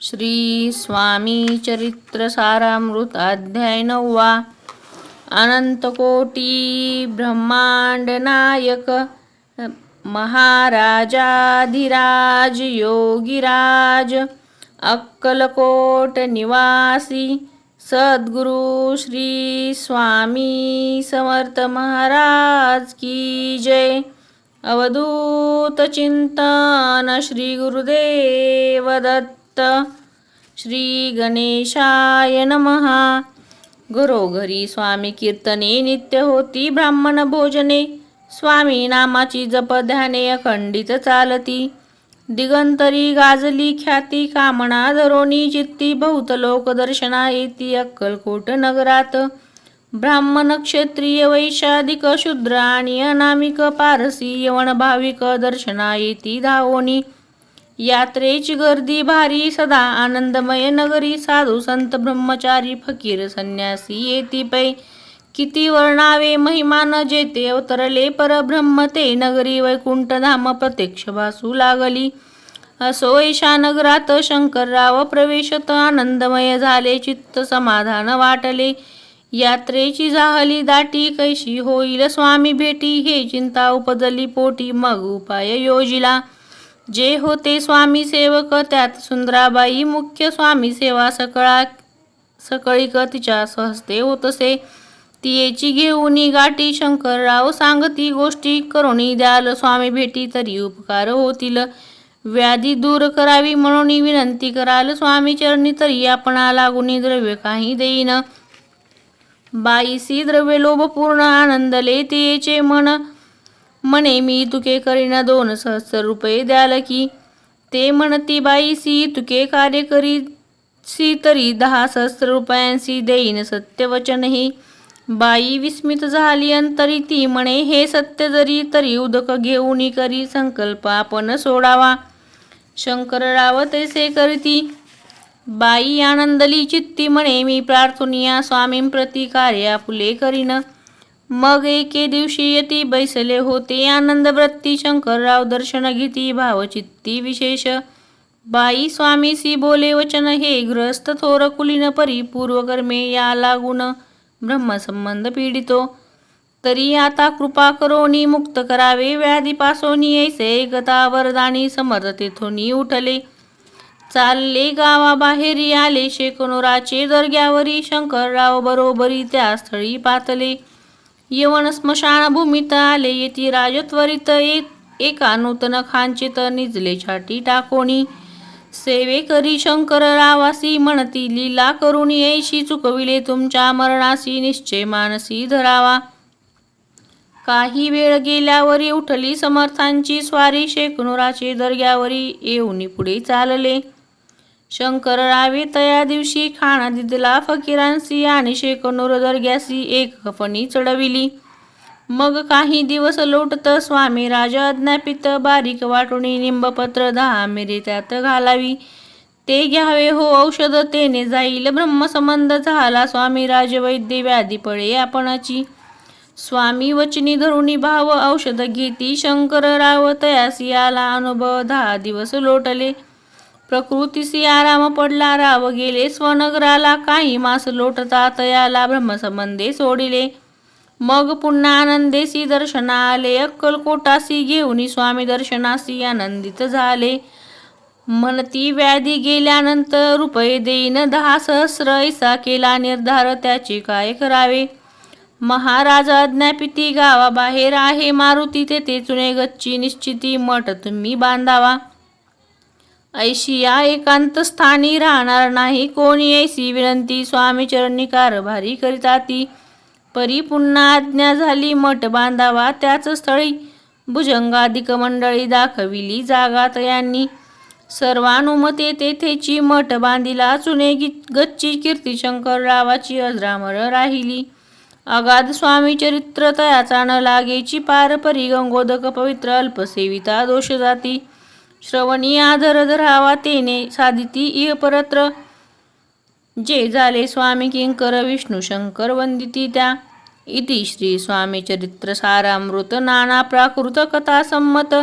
श्री स्वामी चरित्र सारामृत अध्याय नववा अनंतकोटी ब्रह्मांड नायक महाराजाधिराज योगिराज अक्कलकोट निवासी सद्गुरु श्री स्वामी समर्थ महाराज की जय। अवधूत चिंतन श्री गुरुदेव दत्त श्री गणेशाय नमहा घरोघरी स्वामी कीर्तने नित्य होती ब्राह्मण भोजने. स्वामी नामाची जप ध्याने अखंडित चालती. दिगंतरी गाजली ख्याती कामना धरोनी चित्ती बहुत लोक दर्शना येती अक्कलकोट नगरात. ब्राह्मण क्षत्रिय वैशाधिक शूद्र आणि अनामिक पारसी यवण भाविक दर्शना येती धावोनी. यात्रेची गर्दी भारी सदा आनंदमय नगरी साधू संत ब्रह्मचारी फकीर संन्यासी येती पै किती वर्णावे महिमान जेते अवतरले परब्रह्म ते नगरी वैकुंठ धाम प्रत्यक्ष भासू लागली. असो ऐशा नगरात शंकरराव प्रवेशत आनंदमय झाले चित्त समाधान वाटले. यात्रेची जाहली दाटी कैशी होईल स्वामी भेटी हे चिंता उपजली पोटी मग उपाय योजिला. जे होते स्वामी सेवक त्यात सुंदराबाई मुख्य स्वामी सेवा सकळा सकळीक तिच्या सहस्ते होतसे. तियेची घेऊनी गाठी शंकरराव सांगती गोष्टी करुणी द्याल स्वामी भेटी तरी उपकार होतील. व्याधी दूर करावी म्हणून विनंती कराल स्वामी चरणी तरी आपणा लागुनी द्रव्य काही देईन. बाईसी द्रव्य लोभपूर्ण आनंदले तियेचे मन म्हणे मी तुके करीना दोन सहस्र रुपये द्याल की. ते म्हणती बाईसी तुके कार्य करी सी तरी दहा सहस्र रुपयांशी देईन सत्यवचनही. बाई विस्मित झाली अंतरी ती म्हणे हे सत्य जरी तरी उदक घेऊन करी संकल्प आपण सोडावा. शंकरराव तैसे करती. बाई आनंदली चित्ती म्हणे मी प्रार्थनिया स्वामींप्रती कार्य फुले करीन. मग एके दिवशी यती बैसले होते. आनंद शंकरराव दर्शन घेती भावचित्ती विशेष. बाई स्वामीसी बोले वचन हे ग्रस्त थोर कुलीन परी पूर्वकर्मे या लागून ब्रह्मसंबंध पीडितो. तरी आता कृपा करोनी मुक्त करावे व्याधीपासोनी ऐसे एकता वरदानी समर्थ तेथोनी उठले. चालले गावाबाहेरी आले शेकनोराचे दर्ग्यावरी शंकरराव बरोबरी त्या स्थळी पातले. यवन स्मशानभूमीत आले येती राजत्वरित एक एका नूतन खांचित निजले छाटी टाकोणी. सेवे करी शंकररावासी म्हणती लीला करून येशी चुकविले तुमच्या मरणासी निश्चय मानसी धरावा. काही वेळ गेल्यावरी उठली समर्थांची स्वारी शेकनुराचे दर्ग्यावरी येऊनी पुढे चालले. शंकररावे तया दिवशी खाणा दिदला फकीरांसी आणि शेकनूर दर्ग्यासी एक कफनी चढविली. मग काही दिवस लोटत स्वामी राजा अज्ञापित बारीक वाटुणी निंबपत्र दहा मिरे त्यात घालावी. ते घ्यावे हो औषध तेने जाईल ब्रह्मसंबंध झाला स्वामी राजवैद्य व्याधी पळे आपणाची. स्वामी वचनी धरुणी भाव औषध घेती शंकरराव तयासी आला अनुभव दहा दिवस लोटले. प्रकृतीसी आराम पडला राव गेले. स्वनगराला काही मास लोटता तयाला ब्रह्मसंबंधे सोडिले. मग पुन्हा आनंदेसी दर्शना आले. अक्कलकोटासी घेऊन स्वामी दर्शनासी आनंदित झाले. म्हणती व्याधी गेल्यानंतर रुपये देईन दहा सहस्र ऐसा केला निर्धार त्याचे काय करावे? महाराज अज्ञापिती गावाबाहेर आहे मारुती तेथे चुने गच्ची निश्चिती मठ तुम्ही बांधावा. ऐशिया एकांत स्थानी राहणार नाही. कोणी ऐसी विनंती स्वामी चरणी कारभारी करिताती. परी पुन्हा आज्ञा झाली मठ बांधावा त्याच स्थळी भुजंगाधिक मंडळी दाखविली जागात यांनी. सर्वानुमते तेथेची मठ बांधिला चुने गच्ची कीर्ती शंकररावाची अजरामर राहिली. अगाध स्वामी चरित्र तयाचा न लागेची पारपरी गंगोदक पवित्र अल्पसेविता दोष जाती. श्रवणी आदर धरावा तेने साधिती इय परत्र. जे झाले स्वामी किंकर विष्णू शंकर वंदिती त्या. इति श्री स्वामी चरित्र सारामृत नाना प्राकृत कथा संमत.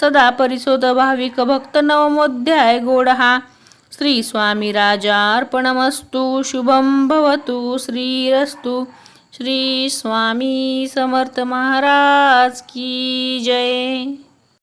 सदा परिशोध भाविक भक्त नवमोध्याय गोड हा. श्री स्वामी राजार्पणमस्तु शुभम भवतु श्रीरस्तु. श्री स्वामी समर्थ महाराज की जय.